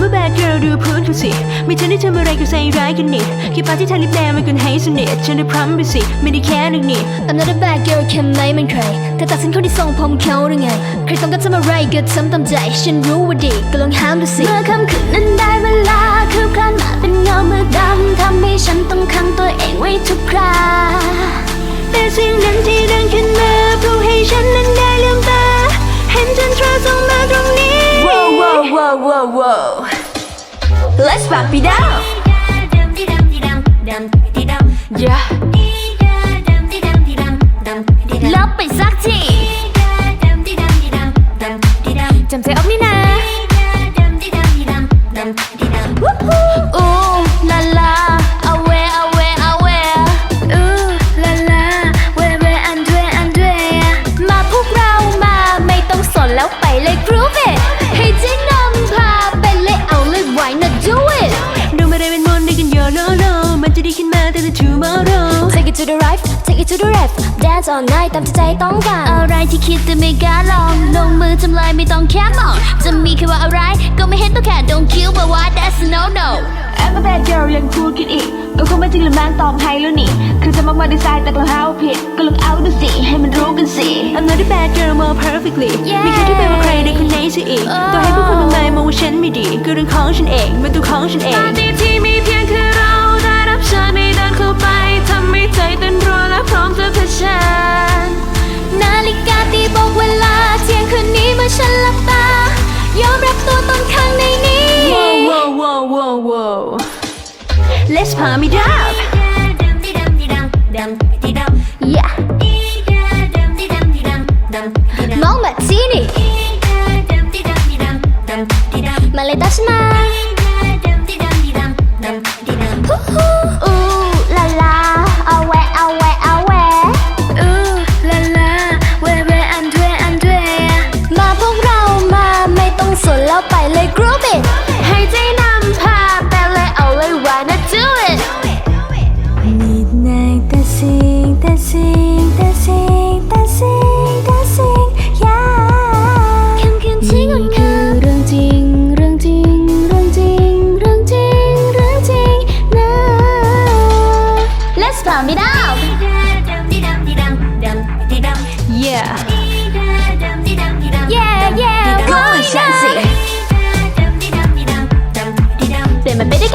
ว่า bad girl ดูพูดเขาสิ ไม่ทันได้ทำอะไรก็ใส่ร้ายกันนี่แค่ปาที่ทาลิปแดงมันกันให้สนิทฉันได้พร้อมไปสิ ไม่ได้แค่นึกนี่ I'm not a bad girl แค่ไม่มันใครแต่ตัดสินคนที่ทรงผมเขาหรือไง ใครต้องการทำอะไรก็ทำตามใจ ฉันรู้ว่าดีก็ลองห้ามดูสิ เมื่อคำคืนนั้นได้เวลา คืบคลานมาเป็นเงามือดำทำให้ฉันต้องขังตัวเองไว้ทุกครา Let's pop it down Yeah tomorrow Take it to the right, take it to the left Dance all night ตามที่ใจต้องการอะไรที่คิดแต่ไม่กล้าลองลงมือทำลายไม่ต้องแค่มองจะมีแค่ว่าอะไร ก็ไม่เห็นต้องแค่ don't kill but why that's a no no I'm a bad girl ยังพูดกันอีก ก็คงไม่จริงหรือแม่งตอบให้แล้วนี่ คือจะมามาดีไซน์แต่ก็หาว่าผิด ก็ลองเอาดูสิ ให้มันรู้กันสิ I'm not a bad girl มอง perfectly ไม่เคยที่เป็นว่าใครในคนไหนซะอีกต่อให้พวกคนมากมายมองว่าฉันไม่ดีก็เรื่องของฉันเองมันตัวของฉันเอง ฉันหลับตา ยอมรับตัวตนข้างในนี้ Whoa whoa whoa whoa whoa Let's pump it up yeah มองมาที่นี่มาเลยตามฉันมา เลยกรูบ i t ให้ใจนำพาแต่เลยเอาเลย why not do it Midnight dancing dancing dancing dancing dancing yeah คำคืนที่งดงามเรื่องจริงเรื่องจริงเรื่องจริงเรื่องจริงเรื่องจริงนะ Let's pump it out yeah yeah yeah I'm a bit.